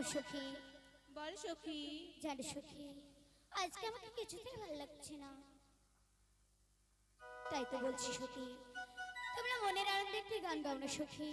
ওগো সখী। বল সখী। জানো সখী আজকে আমাকে কিছুতেই ভালো লাগছে না। তাই তো বলছি সখী তোমরা মনের আনন্দে একটি গান গাও না সখী।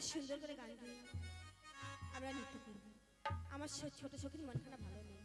আর সুন্দর করে গান গাই আমরা নৃত্য করব। আমার ছোট ছোট সখীর মনখানা ভালো নেই।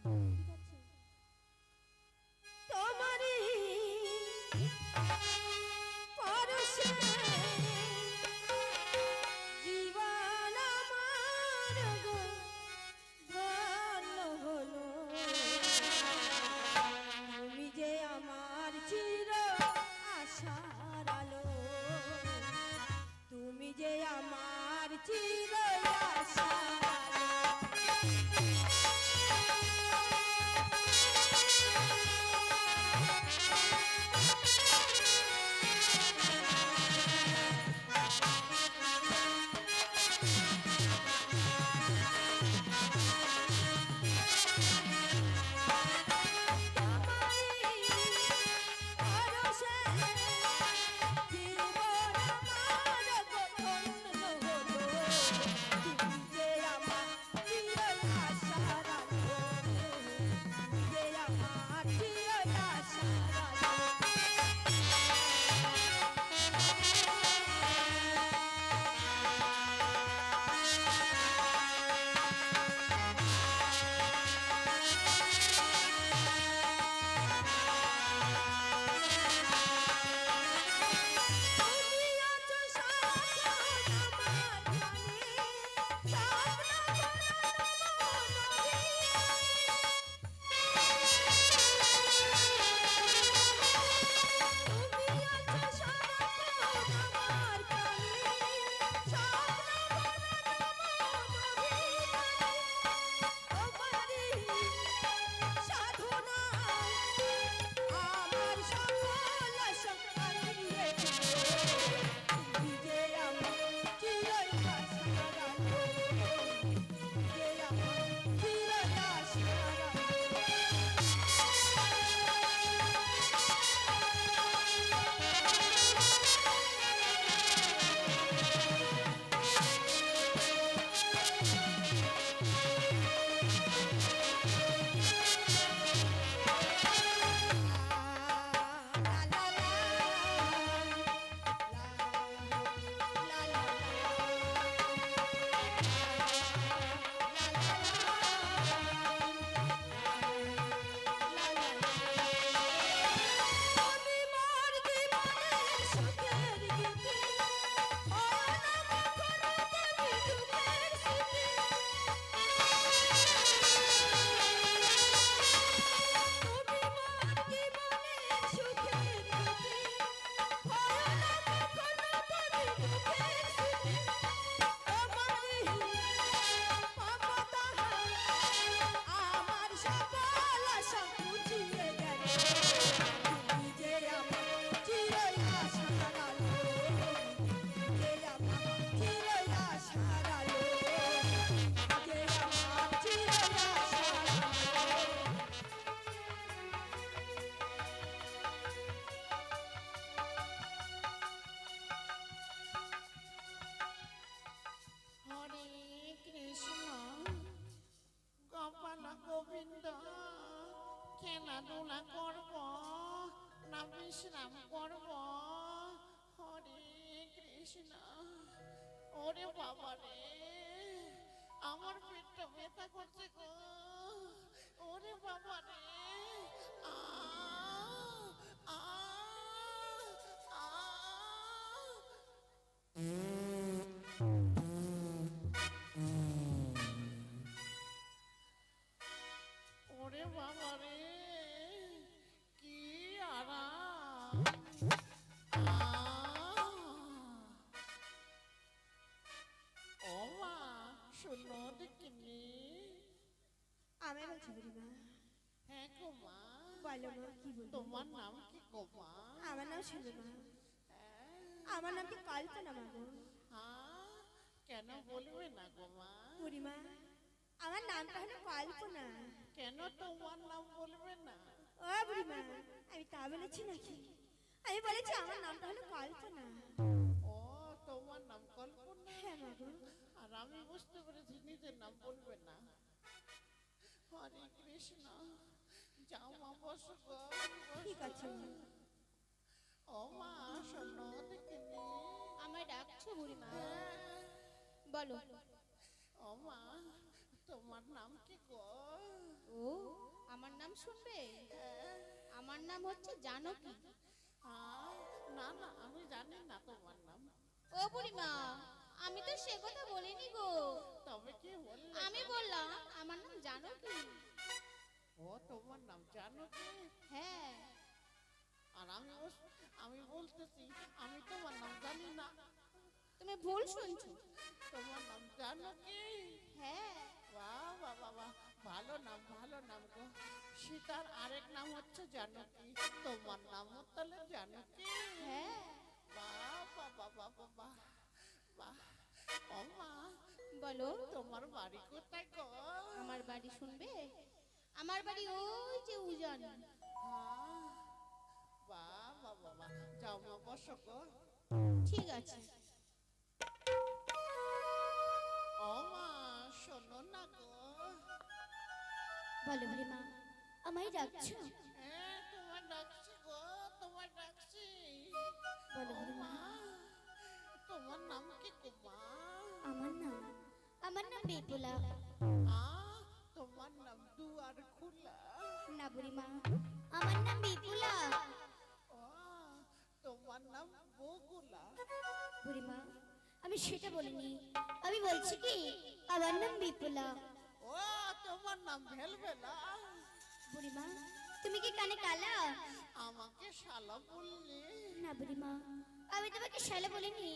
বিশ্রাম করব হরে কৃষ্ণ, ওরে বাবা রে। আমার পেটটা ব্যথা করছে গো। ওরে বাবা রে, আ বলো মা। কি বলব? তোমার নাম কি গো মা? আমার নাম শুনো মা আমার নাম কি কল্পনা মা গো। হ্যাঁ কেন বলবে না গো মা? বুড়িমা আমার নামটা হলো কল্পনা। কেন তোমার নাম বলবে না? ও বুড়িমা আমি তা বলেছি নাকি? আমি বলেছি আমার নামটা হলো কল্পনা। ও তোমার নাম কল্পনা? হ্যাঁ মা গো। আর আমি বুঝতে পেরেছি নিজের নাম বলবে না। হরে কৃষ্ণ যাও মা বসো ঠিক আছে ও মা শোনো দেখে আমায় ডাকছো বুড়িমা? বলো। ও মা তোমার নাম কি গো? ও আমার নাম শুনবে? আমার নাম হচ্ছে জানকী। হ্যাঁ, না না আমি জানি না তোমার নাম। ও বুড়িমা আমি তো সে কথা বলিনি গো। তবে কি বললে? আমি বললাম আমার নাম জানো জানকী। ও তোমার নাম জানো কি হ্যাঁ। আর আমি আমি বলতেছি আমি তোমার নাম জানি না। তুমি ভুল শুনছো। তোমার নাম জানো কি হ্যাঁ। বাহ বাহ বাহ ভালো নাম ভালো নাম গো। সীতার আরেক নাম হচ্ছে জানকী। তোমার নামও তাহলে জানকী। হ্যাঁ। বাহ বাহ বাহ বাহ বাহ বাহ বাহ। ও মা বলো। তোমার বাড়ি কোথায় গো? আমার বাড়ি শুনবে? আমার বাড়ি ওই যে উজান। বাহ বাহ যাও মা বসো গো। ঠিক আছে। ও মা শোনো না গো। বলো বুড়িমা আমায় ডাকছো? হ্যাঁ তোমার ডাকছি গো তোমার ডাকছি। বলো মা তোমার নাম কি গো আমার নাম আমার নাম বেপুলা আ তোমার নাম দুয়ার খোলা। না বুড়িমা আমার নাম বিপুলা ও তোমার নাম বগুলা। বুড়িমা আমি সেটা বলিনি। আমি বলছি কি আমার নাম বিপুলা ও তোমার নাম ভেলভেলা। বুড়িমা তুমি কি কানে কালা? আমাকে শালা বললে। না বুড়িমা আমি তোমাকে শালা বলিনি।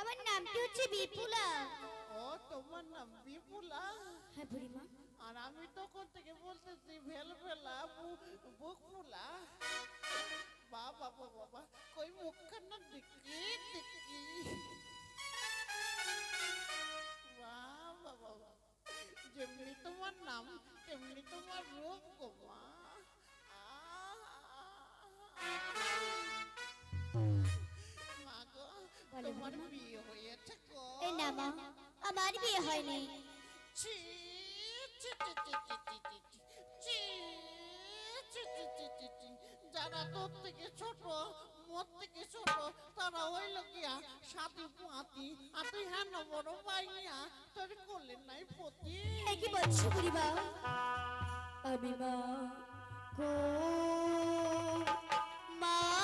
আমার নামটি হচ্ছে বিপুলা। ও তোমার নাম বিপুলা? হ্যাঁ বুড়িমা। আর আমি তো তখন থেকে বলতেছি ভেলভেলা বুকফুলা বাবা বাবা বাবা। আমার বিয়ে হয়নি। যারা তোর থেকে ছোট মোর থেকে ছোট তারা ওই লোকিয়া সাথী পাতি। আর তুই হ্যান বড় পাইয়া তোর করলেন নাই পতি। একই বলছো বুড়িবা আমি মা মা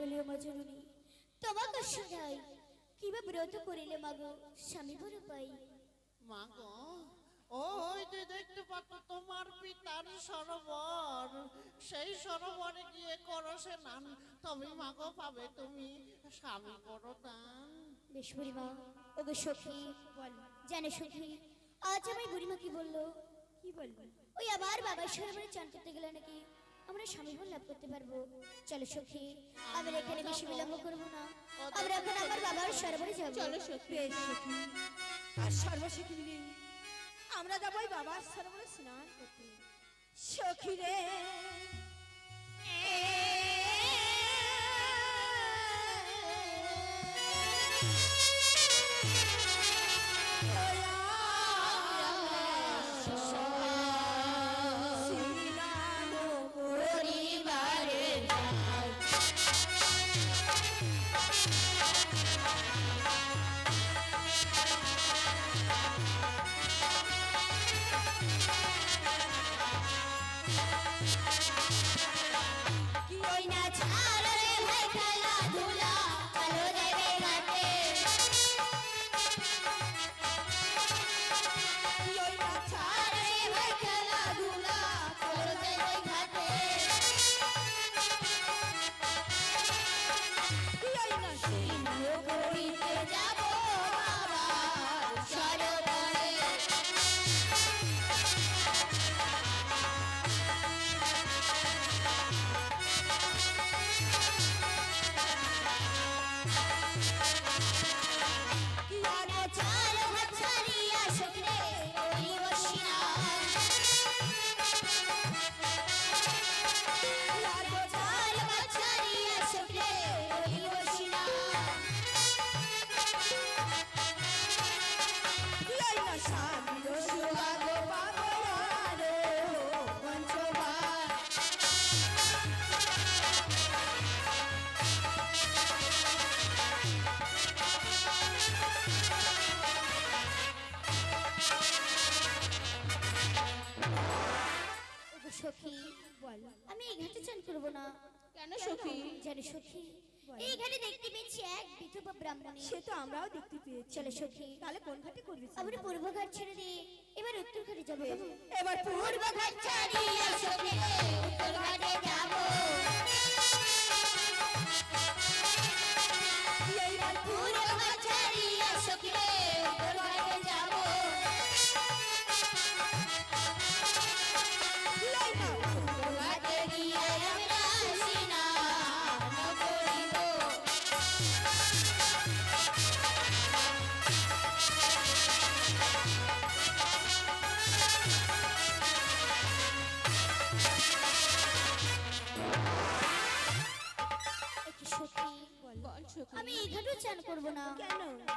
বলিও মা জননী তোমাকে শুনাই কিবা ব্রত করিলে মাগো মাগো ওই যে দেখতে পাচ্ছ তোমার পিতার সরোবর। সেই সরোবরে গিয়ে করো সে নান তুমি মাগো পাবে তুমি স্বামী করো দান বেশ বুড়িমা ওগো সখী বল জানো সখী আজ আমার বুড়িমা কি বলল? কি বলবি? ওই আবার বাবার সরোবরে চান করতে গেলে নাকি আমরা স্বামী বল লাভ করতে পারব? চলো সখী আমরা এখানে বেশি বিলম্ব করব না। আমরা এখন আমার বাবার সরোবরে যাব। চলো সখী। আর সর্বসখী আমরা যাব ওই বাবার সরবরে স্নান করতে। সখী রে বল আমি এই ঘাটে চান করব না। কেন সখী? জানি সখী এই ঘাটে দেখতে পেয়েছি এক বিধবা ব্রাহ্মণী। সে তো আমরাও দেখতে পেয়েছি। চলো সখী তাহলে কোন ঘাটে করবি আমরা পূর্ব ঘাট ছেড়ে দিয়ে এবার উত্তর ঘাটে যাব। এবার পূর্ব ঘাট ছাড়িয়ে সখী।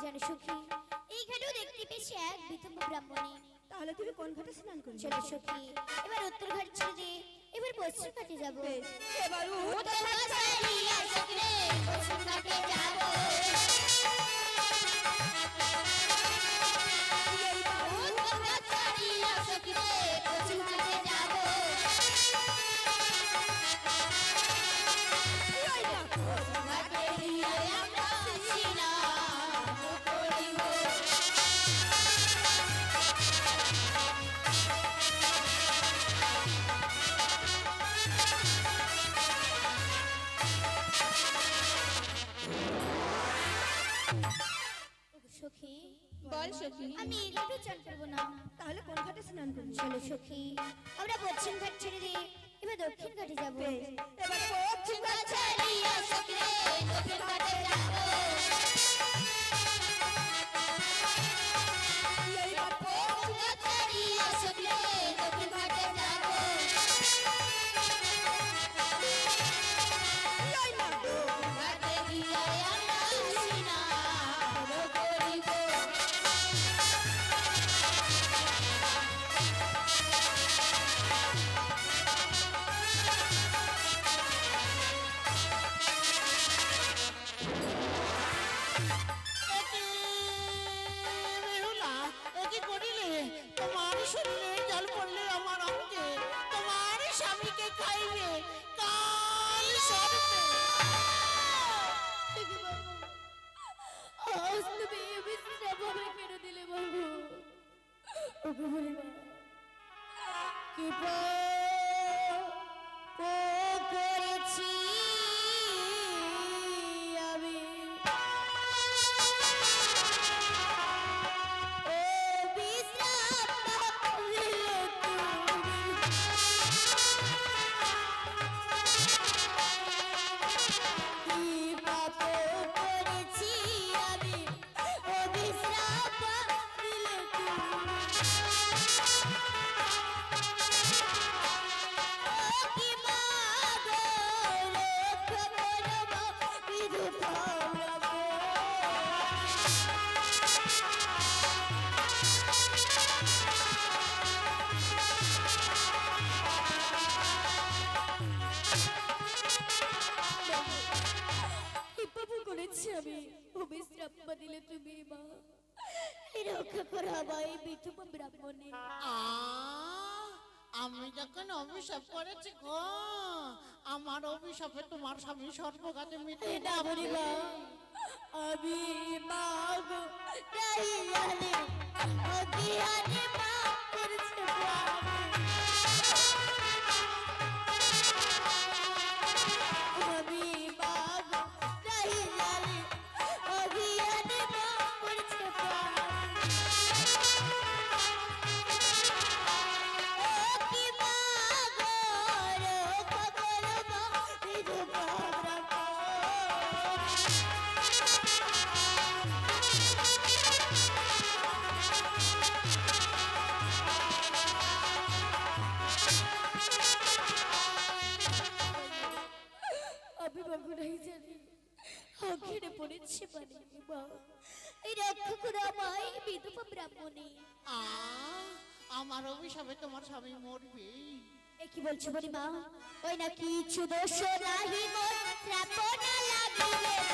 জানো সখী। এই ঘাটেও দেখতে পেয়েছি এক বিতম্ব ব্রাহ্মণী। তাহলে তুমি কোন ঘাটে স্নান করবি? চলো সখী এবার উত্তর ঘাট ছেড়ে এবার পশ্চিম ঘাটে যাব। এবার উত্তর ঘাট ছাড়িয়ে সখী পশ্চিম ঘাটে যাব। সখী আমি এই ঘাটে চান করব না। তাহলে কোন ঘাটে স্নান করবি। চলো সখী আমরা পশ্চিম ঘাট ছেড়ে দিয়ে এবার দক্ষিণ ঘাটে যাব। এবার দিলে তুমি মা রক্ষা বিধব ব্রাহ্মণে আমি যখন অভিশাপ করেছি গো আমার অভিশাপে তোমার স্বামী সর্বগাতে মিটে না বলিবা আমি মাগো অজ্ঞানে মা। পড়েছে মানে এই রক্ষা করে আমায় বিধবা ব্রাহ্মণী। আমার অভিশাপে তোমার স্বামী মরবে। এ কি বলছো বলি মা? ওই নাকি কিছু দোষ নাহি মন শ্রাপনা লাগিলে।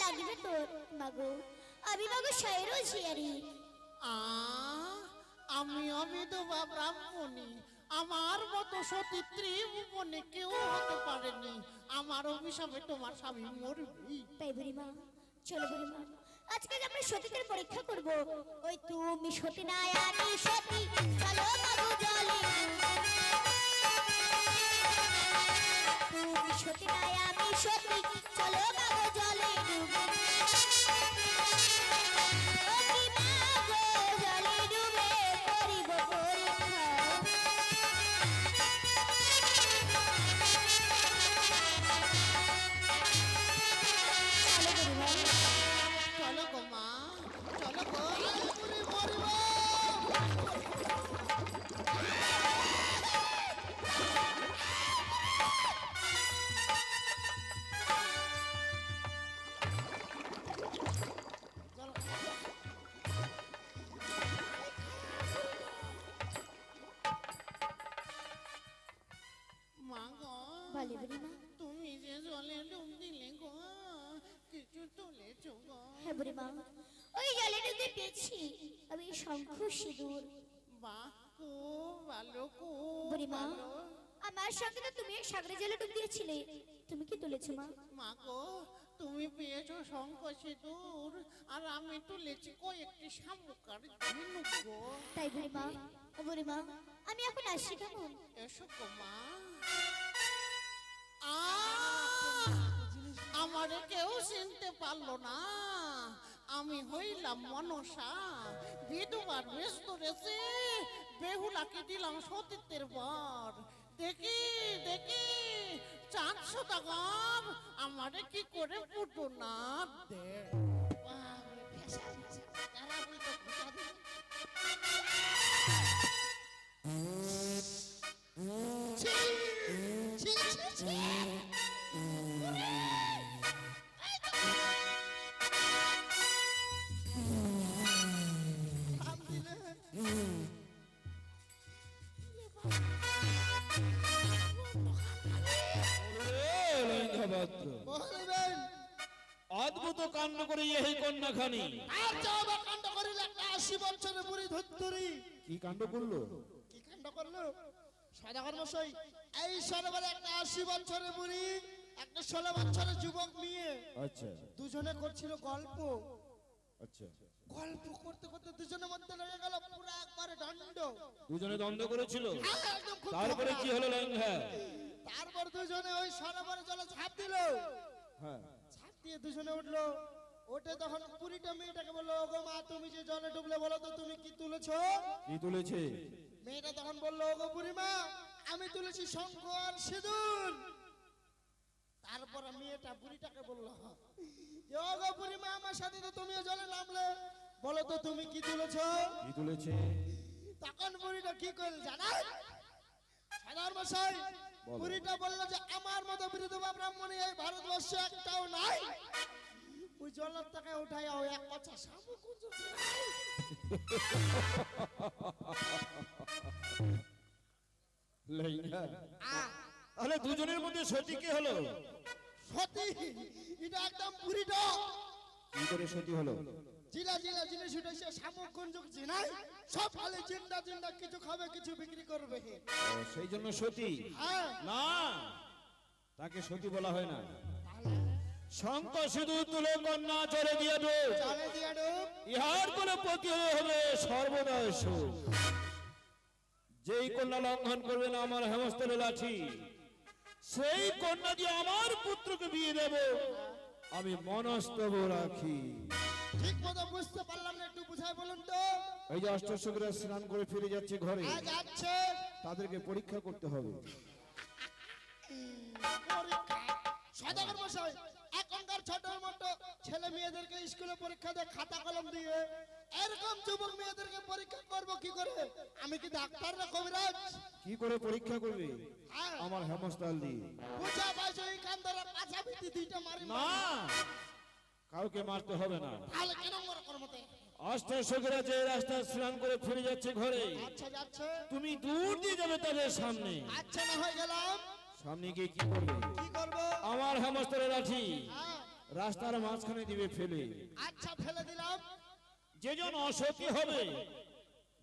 লাগিবে তোর মাগো। আমি মাগো শায়েরও ঝিয়ারি। আ, আমি অবিধবা ব্রাহ্মণী। আমার মতো সতী ত্রিভুবনে কেউ হতে পারেনি। আমার অভিশাপে তোমার স্বামী মরবে। তাই চলো আজকে আমরা সতীদের পরীক্ষা করব। ওই তুমি সতী না আমি সতী চলো জলে। তুমি সতী না আমি সতী চলো মাগো গো হ্যাঁ মা ওই জলে ডুবে পেয়েছি আমি শঙ্খ সিঁদুর। মা আমার সঙ্গে তো তুমি সাগরে জলে ডুব দিয়েছিলে তুমি কি তুলেছো মা? মা গো তুমি পেয়েছ শঙ্খ সিঁদুর আর আমি তুলেছি কয়েকটি শামুকার ঝিনুক গো। তাই বুড়ি মা বুড়ি মা আমি এখন আসি কেমন? এসো গো মা। আমারে কেউ চিনতে পারল না। আমি হইলাম মনসা বিধবার বেশ ধরেছে বেহুলাকে দিলাম সতীত্বের বর। দেখি দেখি চাঁদ সদাগর আমারে কি করে পুটো না দে। বাবারে, অদ্ভুত কাণ্ড করে এই কন্যাখানি। আর যাওয়া কাণ্ড করিল একটা আশি বছরের বুড়ি ধত্তরি। কি কাণ্ড করল? কি কাণ্ড করল? সদাগর মশাই এই সরোবরে একটা আশি বছরের বুড়ি একটা ষোলো বছরের যুবক নিয়ে আচ্ছা। দুজনে করছিল গল্প। আচ্ছা। গল্প করতে করতে দুজনের মধ্যে লেগে গেল পুরো একবারে দণ্ড। দুজনে দ্বন্দ্ব করেছিল। তারপরে কি হলো লেঙ্গা তারপর দুজনে ওই সরোবরে জলে ঝাঁপ দিল। হ্যাঁ। ঝাঁপ দিয়ে দুজনে উঠল। তখন পুরীটা মেয়েটাকে বলল ওগো মা তুমি যে জলে ডুবলে বলো তো তুমি কি তুলেছো? কি তুলেছে? মেয়েটা তখন বলল ওগো আমি তুলেছি শঙ্খ আর সিঁদুর। তারপর মেয়েটা বুড়িটাকে বলল যে ওগো আমার সাথে তো তুমিও জলে নামলে। বলো তো তুমি কি তুলেছো? কি তুলেছে? তখন বুড়িটা কি করল জানাই? সাধারণ মশাই। বুড়িটা বলল যে আমার মতো বিধবা ব্রাহ্মণী এই ভারতবর্ষে একটাও নাই। ওই জলের থেকে উঠাই এক কথা তাহলে দুজনের মধ্যে সতী কি হলো? সতী। এটা একদম বুড়িটা কি করে সতী হলো? জিলা জিলা জিনিস উঠেছে শামুক কুঞ্জুক জিনাই সব খালি চিন্তা চিন্তা কিছু খাবে কিছু বিক্রি করবে সেই জন্য সতী। হ্যাঁ। না তাকে সতী বলা হয় না। শঙ্খ সিঁদুর তুলে কন্যা চলে দিয়ে ডুব। ইহার কোন পতি হবে সর্বদা সুখ যেই কন্যা লঙ্ঘন করবে না আমার হেমস্থলে লাঠি সেই কন্যা দিয়ে আমার পুত্রকে বিয়ে দেব আমি মনস্তব রাখি। ঠিক মতো বুঝতে পারলাম না একটু বুঝাই বলুন তো। এই যে অষ্টশকরা স্নান করে ফিরে যাচ্ছে ঘরে আজ তাদেরকে পরীক্ষা করতে হবে। সদাগর মশাই এখনকার ছোট মোটো ছেলে মেয়েদেরকে স্কুলে পরীক্ষা দিয়ে খাতা কলম দিয়ে। এরকম যুবক মেয়েদেরকে পরীক্ষা করব কি করে? আমি কি ডাক্তার না কবিরাজ? কি করে পরীক্ষা করবে? হ্যাঁ। আমার হেমস্থাল দিয়ে। বুঝা পাইছো এই কান ধরে ভিত্তি দুইটা মারি না। কাউকে মারতে হবে না। তাহলে কেন করমতে যে রাস্তা স্নান করে ফিরে যাচ্ছে ঘরে আচ্ছা যাচ্ছে। তুমি দূর দিয়ে যাবে তাদের সামনে। আচ্ছা না হয়ে গেলাম। সামনে গিয়ে কি করবে? কি করব? আমার হেমস্তরে লাঠি। হ্যাঁ। রাস্তার মাঝখানে দিবে ফেলে। আচ্ছা ফেলে দিলাম। যে জন অসতী হবে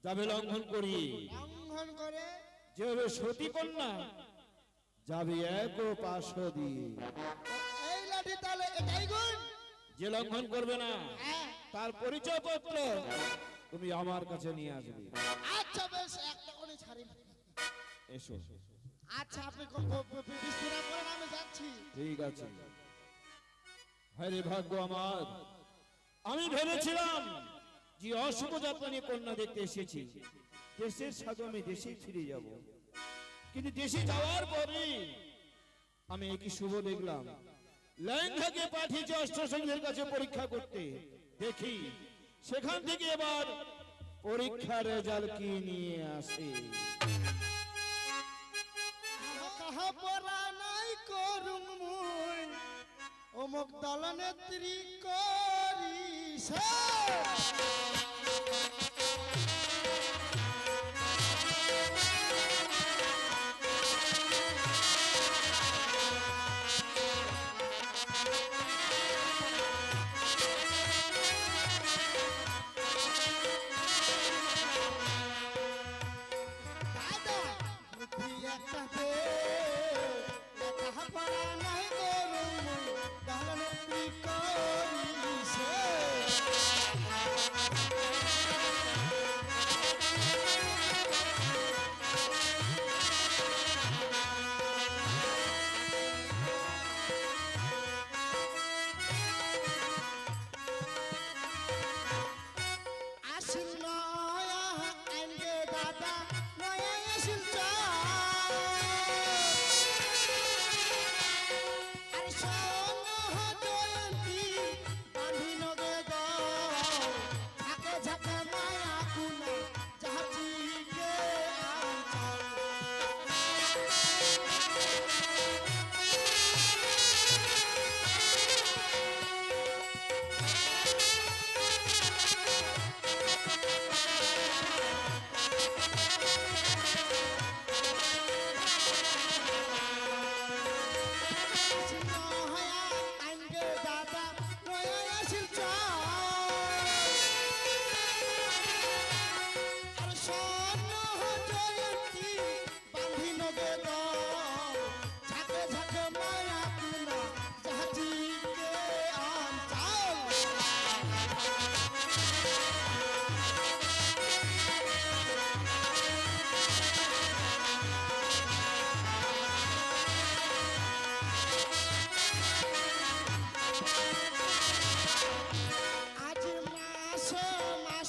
যাবে লঙ্ঘন করি লঙ্ঘন করে? যে হবে সতী কন্যা যাবে এক পাশদি এই লাঠি তাহলে এটাই গুণ। যে লঙ্ঘন করবে না হ্যাঁ। তার পরিচয় পত্র তুমি আমার কাছে নিয়ে আসবে। আচ্ছা বেশ একটা করে ছাড়ি। এসো। আচ্ছা আপনি বিশ্রাম করেন আমি যাচ্ছি। ঠিক আছে। হরে ভাগ্য আমার আমি ভেবেছিলাম যে অশুভ যাত্রা নিয়ে কন্যা দেখতে এসেছি। দেশের সাথে আমি দেশে ফিরে যাব। কিন্তু দেশে যাওয়ার পরে আমি একই শুভ দেখলাম। লেহেঙ্গাকে পাঠিয়েছে অষ্টসঙ্গের কাছে পরীক্ষা করতে। দেখি, সেখান থেকে এবার পরীক্ষার রেজাল্ট কি নিয়ে আসে। অমুক দল নেত্রী করিছে।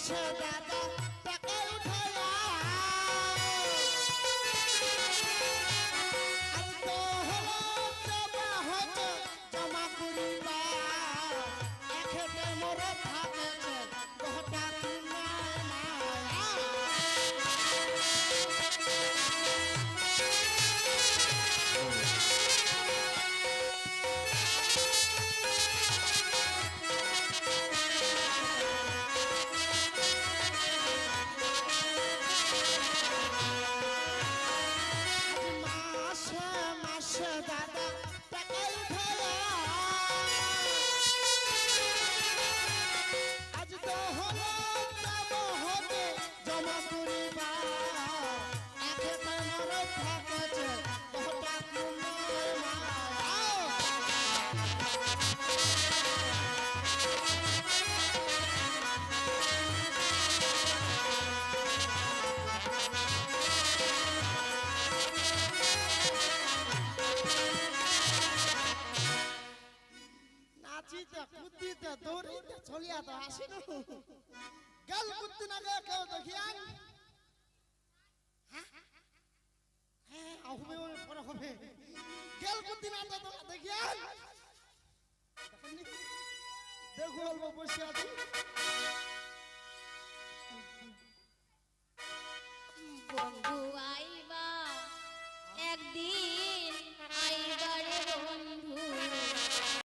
সদা দেখো বসে আছি। বন্ধু